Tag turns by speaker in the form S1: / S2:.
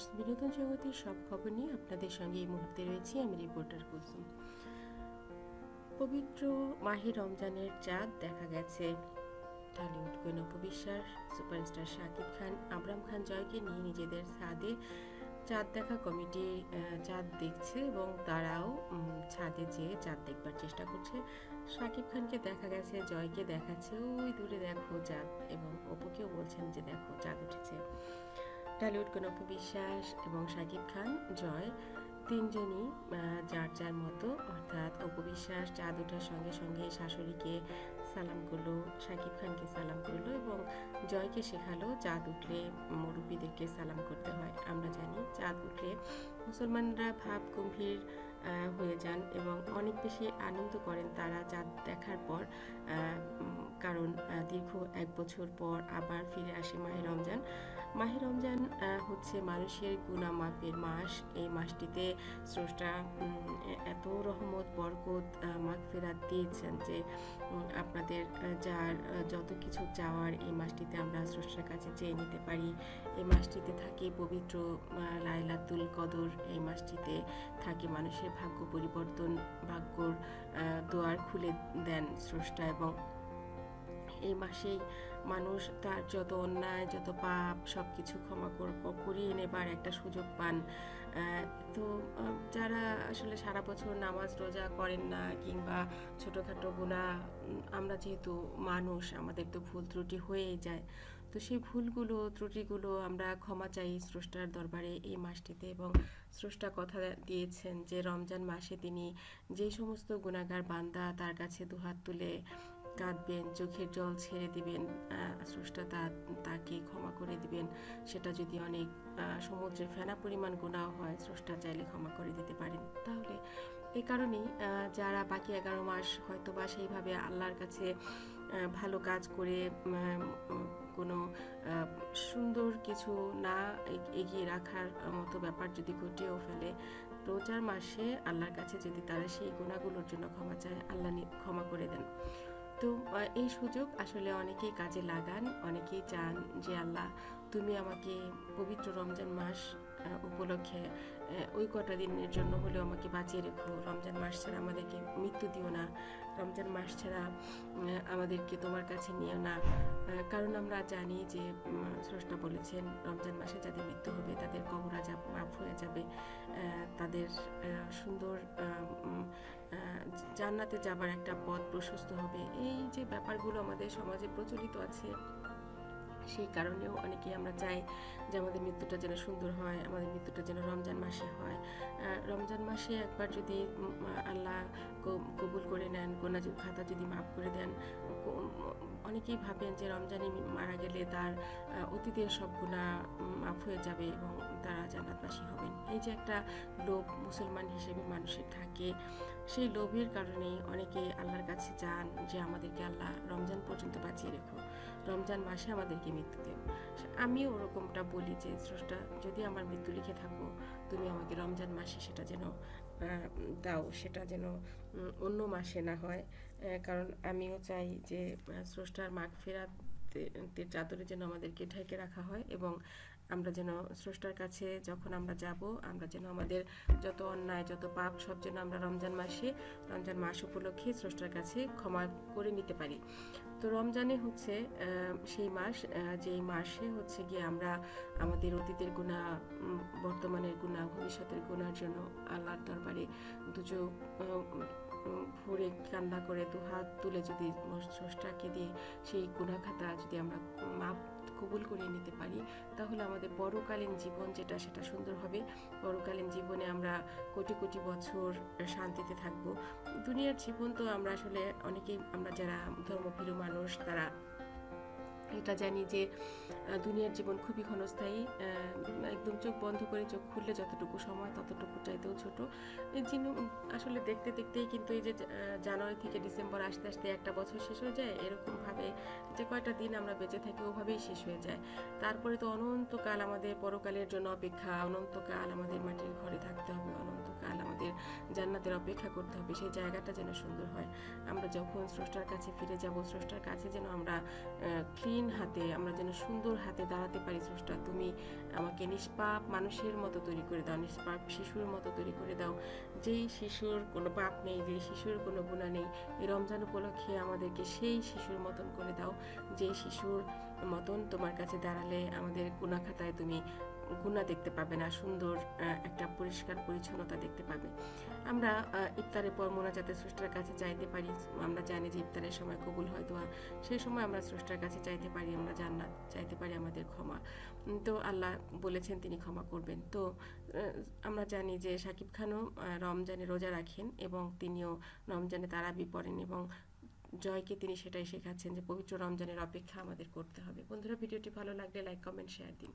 S1: Viewers বিনোদন জগতের সব খবর নিয়ে আপনাদের সঙ্গে এই মুহূর্তে রয়েছি। আমি রিপোর্টার কুলসুম। পবিত্র মাহে রমজানের চাঁদ দেখা গেছে। টলিউড গৈনব বিশ্বাস, সুপারস্টার শাকিব খান, আবরাম খান জয়কে নিয়ে নিজেদের ছাদে চাঁদ দেখা কমিটি চাঁদ দেখছে এবং তারাও ছাদে যেয়ে চাঁদ দেখবার চেষ্টা করছে। শাকিব খানকে দেখা গেছে, জয়কে দেখাচ্ছে। ওই দূরে দেখো চাঁদ এবং অপুকেও বলছেন যে দেখো চাঁদ উঠেছে। টলিউড কনক বিশ্বাস এবং শাকিব খান, জয়, তিনজনই যার যার মতো, অর্থাৎ অপবিশ্বাস চাঁদ ওঠার সঙ্গে সঙ্গে শাশুড়িকে সালাম করল শাকিব খানকে সালাম করল এবং জয়কে শেখালো চাঁদ উঠলে মুরব্বীদেরকে সালাম করতে হয়। আমরা জানি চাঁদ উঠলে মুসলমানরা ভাব গম্ভীর হয়ে যান এবং অনেক বেশি আনন্দ করেন তারা। চাঁদ দেখার পর কারণ দীর্ঘ এক বছর পর আবার ফিরে আসে মাহে রমজান। মাহে রমজান হচ্ছে মানুষের গুণা মাপের মাস। এই মাসটিতে স্রষ্টা এত রহমত, বরকত মাগফিরাত দিয়েছেন যে আপনাদের যার যত কিছু চাওয়ার এই মাসটিতে আমরা স্রষ্টার কাছে চেয়ে নিতে পারি। এই মাসটিতে থাকে পবিত্র লাইলাতুল কদর। এই মাসটিতে থাকে মানুষের ভাগ্য পরিবর্তন, ভাগ্যর দোয়ার খুলে দেন স্রষ্টা এবং এই মাসেই মানুষ তার যত অন্যায়, যত পাপ সব কিছু ক্ষমা কর- করিয়ে নেবার একটা সুযোগ পান। তো যারা আসলে সারা বছর নামাজ রোজা করেন না কিংবা ছোটোখাটো গুণা আমরা যেহেতু মানুষ, আমাদের তো ভুল ত্রুটি হয়েই যায়। তো সেই ভুলগুলো, ত্রুটিগুলো আমরা ক্ষমা চাই স্রষ্টার দরবারে এই মাসটিতে এবং স্রষ্টা কথা দিয়েছেন যে রমজান মাসে তিনি যে সমস্ত গুণাগার বান্দা তার কাছে দুহাত তুলে কাঁদবেন, চোখের জল ছেড়ে দিবেন স্রষ্টা তা, তাকে ক্ষমা করে দিবেন। সেটা যদি অনেক সমুদ্রে ফেনা পরিমাণ গুণাও হয়, স্রষ্টা চাইলে ক্ষমা করে দিতে পারেন। তাহলে এই কারণেই যারা বাকি এগারো মাস হয়তো বা সেইভাবে আল্লাহর কাছে ভালো কাজ করে কোনো সুন্দর কিছু না এগিয়ে রাখার মতো ব্যাপার যদি ঘটিয়েও ফেলে রোজার মাসে আল্লাহর কাছে যদি তারা সেই গুণাগুলোর জন্য ক্ষমা চায়, আল্লাহ ক্ষমা করে দেন। তো এই সুযোগ আসলে অনেকেই কাজে লাগান, অনেকেই চান যে, আল্লাহ তুমি আমাকে পবিত্র রমজান মাস উপলক্ষে ওই কটা দিনের জন্য হলেও আমাকে বাঁচিয়ে রেখো। রমজান মাস ছাড়া আমাদেরকে মৃত্যু দিও না। রমজান মাস ছাড়া আমাদেরকে তোমার কাছে নিও না। কারণ আমরা জানি যে স্রষ্টা বলেছেন, রমজান মাসে যাদের মৃত্যু হবে, তাদের কবর আজাব মাফ হয়ে যাবে। তাদের সুন্দর জান্নাতে যাবার একটা পথ প্রশস্ত হবে। এই যে ব্যাপারগুলো আমাদের সমাজে প্রচলিত আছে সেই কারণেও অনেকেই আমরা চাই যে আমাদের মৃত্যুটা যেন সুন্দর হয়, আমাদের মৃত্যুটা যেন রমজান মাসে হয়। রমজান মাসে একবার যদি আল্লাহ কবুল করে নেন যদি খাতা যদি মাফ করে দেন অনেকেই ভাবেন যে রমজানে মারা গেলে তার অতীতের সব গুণা মাফ হয়ে যাবে এবং তারা জান্নাতবাসী হবেন। এই যে একটা লোভ মুসলমান হিসেবে মানুষের থাকে সেই লোভের কারণেই অনেকে আল্লাহর কাছে চান যে আমাদেরকে আল্লাহ রমজান পর্যন্ত বাঁচিয়ে রেখো। রমজান মাসে আমাদেরকে মৃত্যু দেব আমিও ওরকমটা বলি যে, স্রষ্টা, যদি আমার মৃত্যু লিখে থাকো, তুমি আমাকে রমজান মাসে সেটা যেন দাও, সেটা যেন অন্য মাসে না হয়। কারণ আমিও চাই যে স্রষ্টার মাগ ফেরাতে চাদরে যেন আমাদেরকে ঢেকে রাখা হয় এবং আমরা যেন স্রষ্টার কাছে যখন আমরা যাব, আমরা যেন আমাদের যত অন্যায়, যত পাপ সব যেন আমরা রমজান মাসে, রমজান মাস উপলক্ষে স্রষ্টার কাছে ক্ষমা করে নিতে পারি। তো রমজানে হচ্ছে সেই মাস যেই মাসে হচ্ছে গিয়ে আমরা আমাদের অতীতের গুণা বর্তমানের গুণা ভবিষ্যতের গুণার জন্য আল্লাহর দরবারে দুচোখ ভরে কান্না করে দু হাত তুলে যদি স্রষ্টাকে দিয়ে সেই গুণা খাতা যদি আমরা মাপ কবুল করে নিতে পারি, তাহলে আমাদের পরকালীন জীবন যেটা সেটা সুন্দর হবে। পরকালীন জীবনে আমরা কোটি কোটি বছর শান্তিতে থাকব। দুনিয়ার জীবন তো আমরা আসলে অনেকেই, আমরা যারা ধর্মভীরু মানুষ, তারা এটা জানি যে দুনিয়ার জীবন খুবই ক্ষণস্থায়ী একদম চোখ বন্ধ করে চোখ খুললে যতটুকু সময়, ততটুকু চাইতেও ছোট। এই জিন, আসলে দেখতে দেখতেই কিন্তু এই যে জানুয়ারি থেকে ডিসেম্বর আসতে আসতে একটা বছর শেষ হয়ে যায়। এরকম ভাবে যে কয়টা দিন আমরা বেঁচে থাকি ওভাবেই শেষ হয়ে যায়। তারপরে তো অনন্তকাল আমাদের পরকালের জন্য অপেক্ষা, অনন্তকাল আমাদের মাটির ঘরে থাকতে হবে অনন্তকাল পরকাল আমাদের জান্নাতের অপেক্ষা করতে হবে, সেই জায়গাটা যেন সুন্দর হয়। আমরা যখন স্রষ্টার কাছে ফিরে যাব, স্রষ্টার কাছে যেন আমরা ক্লিন হাতে, আমরা যেন সুন্দর হাতে দাঁড়াতে পারি, স্রষ্টা, তুমি আমাকে নিষ্পাপ মানুষের মতো তৈরি করে দাও, নিষ্পাপ শিশুর মতো তৈরি করে দাও। যেই শিশুর কোনো পাপ নেই, যেই শিশুর কোনো গুণা নেই, এই রমজান উপলক্ষে আমাদেরকে সেই শিশুর মতন করে দাও যে শিশুর মতন তোমার কাছে দাঁড়ালে আমাদের গুণা খাতায় তুমি গুণা দেখতে পাবে না, সুন্দর একটা পরিষ্কার পরিচ্ছন্নতা দেখতে পাবে। আমরা ইফতারের পর মোনাজাতে স্রষ্টার কাছে চাইতে পারি, আমরা জানি যে ইফতারের সময় কবুল হয় দোয়া। সেই সময় আমরা স্রষ্টার কাছে চাইতে পারি, আমরা জান্নাত চাইতে পারি আমাদের ক্ষমা। তো আল্লাহ বলেছেন তিনি ক্ষমা করবেন। তো আমরা জানি যে সাকিব খানও রমজানে রোজা রাখেন এবং তিনিও রমজানে তারাবি পড়েন এবং জয়কে তিনি সেটাই শেখাচ্ছেন যে পবিত্র রমজানের অপেক্ষা আমাদের করতে হবে। বন্ধুরা, ভিডিওটি ভালো লাগলে লাইক কমেন্ট শেয়ার দিন।